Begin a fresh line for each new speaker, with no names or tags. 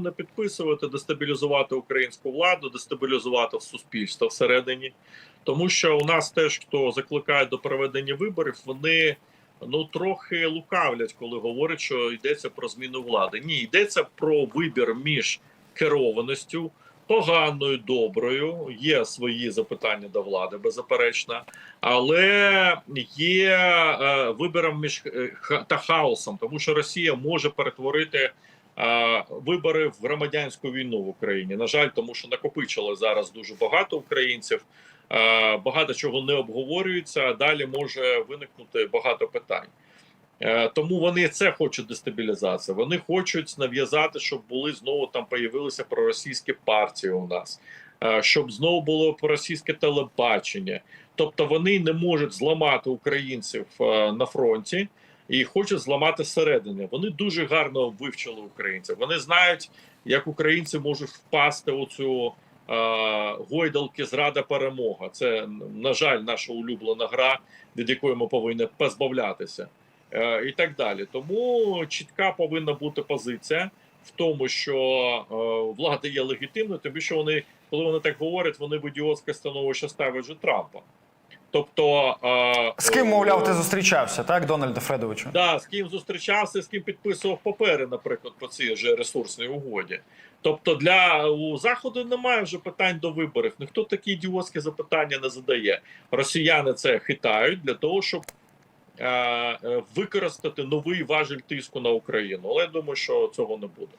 не підписувати, дестабілізувати українську владу, дестабілізувати суспільство всередині. Тому що у нас теж хто закликає до проведення виборів, вони ну трохи лукавлять, коли говорять, що йдеться про зміну влади. Ні, йдеться про вибір між керованістю. Поганою, доброю, є свої запитання до влади, беззаперечно, але є е, вибором між е, та хаосом, тому що Росія може перетворити вибори в громадянську війну в Україні. На жаль, тому що накопичило зараз дуже багато українців. Багато чого не обговорюється, а далі може виникнути багато питань. Е, Тому вони це хочуть дестабілізація. Вони хочуть нав'язати, щоб були знову там появилися проросійські партії у нас, е, щоб знову було проросійське телебачення. Тобто вони не можуть зламати українців е, на фронті і хочуть зламати зсередини. Вони дуже гарно вивчили українців. Вони знають, як українці можуть впасти у цю е, гойдалки зрада перемога. Це на жаль, наша улюблена гра, від якої ми повинні позбавлятися. Е, і так далі. Тому чітка повинна бути позиція в тому, що е, влада є легітимною, тому що вони, коли вони так говорять, вони в ідіотське становище ставлять же Трампа. Тобто, е,
З ким, мовляв, ти
е,
зустрічався, так, Дональде Фредовичу?
Да, з ким зустрічався, з ким підписував папери, наприклад, по цій же ресурсній угоді. Тобто, для у заходу немає вже питань до виборів. Ніхто такі ідіотські запитання не задає. Росіяни це хитають для того, щоб е, е, використати новий важіль тиску на Україну. Але я думаю, що цього не буде.